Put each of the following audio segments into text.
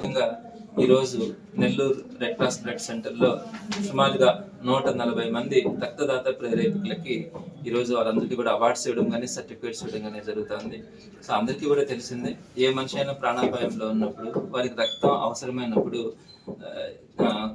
ముఖ్యంగా ఈరోజు Nellore red cross blood సెంటర్లో సుమారుగా నూట నలభై మంది రక్తదాత ప్రేరేపికులకి ఈరోజు వాళ్ళందరికీ కూడా అవార్డ్స్ ఇవ్వడం కానీ సర్టిఫికేట్స్ ఇవ్వడం కానీ జరుగుతుంది. సో అందరికీ కూడా తెలిసిందే ఏ మనిషి అయినా ప్రాణాపాయంలో ఉన్నప్పుడు వారికి రక్తం అవసరమైనప్పుడు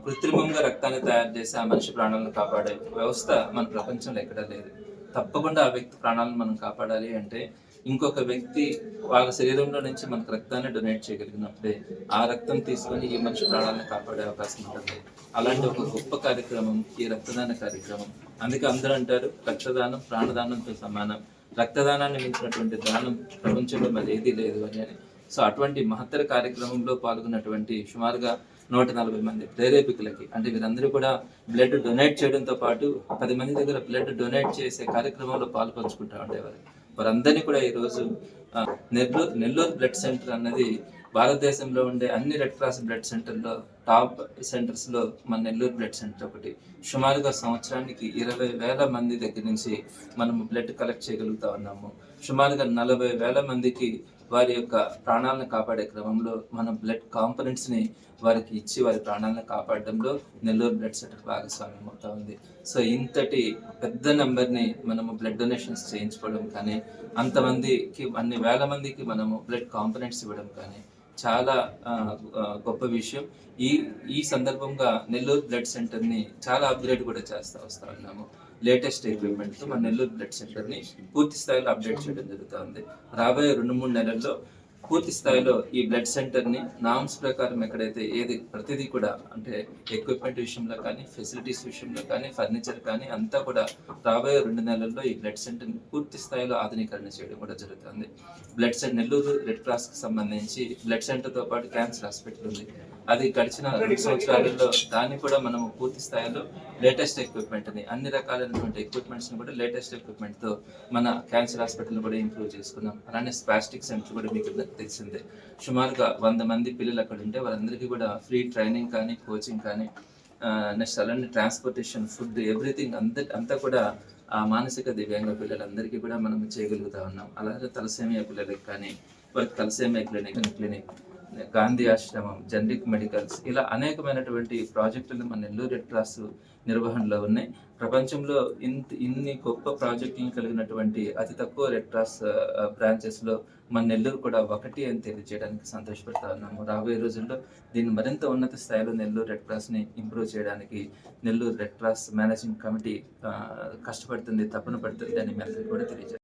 కృత్రిమంగా రక్తాన్ని తయారు చేసి ఆ మనిషి ప్రాణాలను కాపాడే వ్యవస్థ మన ప్రపంచంలో ఎక్కడా లేదు. తప్పకుండా ఆ వ్యక్తి ప్రాణాలను మనం కాపాడాలి అంటే ఇంకొక వ్యక్తి వాళ్ళ శరీరంలో నుంచి మనకు రక్తాన్ని డొనేట్ చేయగలిగినప్పుడే ఆ రక్తం తీసుకొని ఈ మనిషి ప్రాణాలను కాపాడే అవకాశం ఉంటుంది. అలాంటి ఒక గొప్ప కార్యక్రమం ఈ రక్తదాన కార్యక్రమం. అందుకే అందరూ అంటారు రక్తదానం ప్రాణదానంతో సమానం. రక్తదానాన్ని మించినటువంటి దానం ప్రపంచంలో మరి ఏదీ లేదు అని అని. సో అటువంటి మహత్తర కార్యక్రమంలో పాల్గొన్నటువంటి సుమారుగా నూట నలభై మంది ప్రేరేపికులకి అంటే వీరందరూ కూడా బ్లడ్ డొనేట్ చేయడంతో పాటు పది మంది దగ్గర బ్లడ్ డొనేట్ చేసే కార్యక్రమంలో పాల్పంచుకుంటా ఉండేవారు. వారందరినీ కూడా ఈరోజు నెల్లూరు నెల్లూరు బ్లడ్ సెంటర్ అన్నది భారతదేశంలో ఉండే అన్ని రెడ్ క్రాస్ బ్లడ్ సెంటర్లో టాప్ సెంటర్స్లో మన నెల్లూరు బ్లడ్ సెంటర్ ఒకటి. సుమారుగా సంవత్సరానికి ఇరవై వేల మంది దగ్గర నుంచి మనం బ్లడ్ కలెక్ట్ చేయగలుగుతా ఉన్నాము. సుమారుగా నలభై వేల మందికి వారి యొక్క ప్రాణాలను కాపాడే క్రమంలో మనం బ్లడ్ కాంపనెంట్స్ని వారికి ఇచ్చి వారి ప్రాణాలను కాపాడడంలో నెల్లూరు బ్లడ్ సెంటర్ భాగస్వామ్యం అవుతా ఉంది. సో ఇంతటి పెద్ద నెంబర్ని మనము బ్లడ్ డొనేషన్స్ చేయించుకోవడం కానీ అంతమందికి అన్ని వేల మందికి మనము బ్లడ్ కాంపనెంట్స్ ఇవ్వడం కానీ చాలా గొప్ప విషయం. ఈ ఈ సందర్భంగా నెల్లూరు బ్లడ్ సెంటర్ని చాలా అప్గ్రేడ్ కూడా చేస్తూ వస్తూ ఉన్నాము. లేటెస్ట్ ఎక్విప్మెంట్తో మన నెల్లూరు బ్లడ్ సెంటర్ని పూర్తి స్థాయిలో అప్డేట్ చేయడం జరుగుతుంది రాబోయే రెండు మూడు నెలల్లో పూర్తి స్థాయిలో ఈ బ్లడ్ సెంటర్ని నామ్స్ ప్రకారం ఎక్కడైతే ఏది ప్రతిదీ కూడా అంటే ఎక్విప్మెంట్ విషయంలో కానీ ఫెసిలిటీస్ విషయంలో కానీ ఫర్నిచర్ కానీ అంతా కూడా రాబోయే రెండు నెలల్లో ఈ బ్లడ్ సెంటర్ని పూర్తి స్థాయిలో ఆధునీకరణ చేయడం కూడా జరుగుతుంది. బ్లడ్ సెంటర్ నెల్లూరు రెడ్ క్రాస్కి సంబంధించి బ్లడ్ సెంటర్తో పాటు క్యాన్సర్ హాస్పిటల్ ఉంది అది గడిచిన రెండు సంవత్సరాలలో దాన్ని కూడా మనము పూర్తి స్థాయిలో లేటెస్ట్ ఎక్విప్మెంట్ని అన్ని రకాలైనటువంటి ఎక్విప్మెంట్స్ని కూడా లేటెస్ట్ ఎక్విప్మెంట్తో మన క్యాన్సర్ హాస్పిటల్ని కూడా ఇంప్రూవ్ చేసుకున్నాం. అలానే స్పాస్టిక్ సెంటర్ కూడా మీకు తెలిసిందే. సుమారుగా వంద మంది పిల్లలు అక్కడ ఉంటే వాళ్ళందరికీ కూడా ఫ్రీ ట్రైనింగ్ కానీ కోచింగ్ కానీ నెక్స్ట్ అలానే ట్రాన్స్పోర్టేషన్ ఫుడ్ ఎవ్రీథింగ్ అంత అంతా కూడా ఆ మానసిక దివ్యాంగ పిల్లలందరికీ కూడా మనం చేయగలుగుతా ఉన్నాం. అలాగే తలసేమియా పిల్లలకి కానీ వారికి తలసేమియా క్లినిక్ క్లినిక్ గాంధీ ఆశ్రమం జనరిక్ మెడికల్స్ ఇలా అనేకమైనటువంటి ప్రాజెక్టులు మన నెల్లూరు రెడ్ క్రాస్ నిర్వహణలో ఉన్నాయి. ప్రపంచంలో ఇంత ఇన్ని గొప్ప ప్రాజెక్టులను కలిగినటువంటి అతి తక్కువ రెడ్ క్రాస్ బ్రాంచెస్లో మన నెల్లూరు కూడా ఒకటి అని తెలియజేయడానికి సంతోషపడతా ఉన్నాము. రాబోయే రోజుల్లో దీన్ని మరింత ఉన్నత స్థాయిలో నెల్లూరు రెడ్ క్రాస్ని ఇంప్రూవ్ చేయడానికి Nellore red cross managing committee కష్టపడుతుంది తపన పడుతుంది అని మెసేజ్ కూడా తెలియజేస్తాను.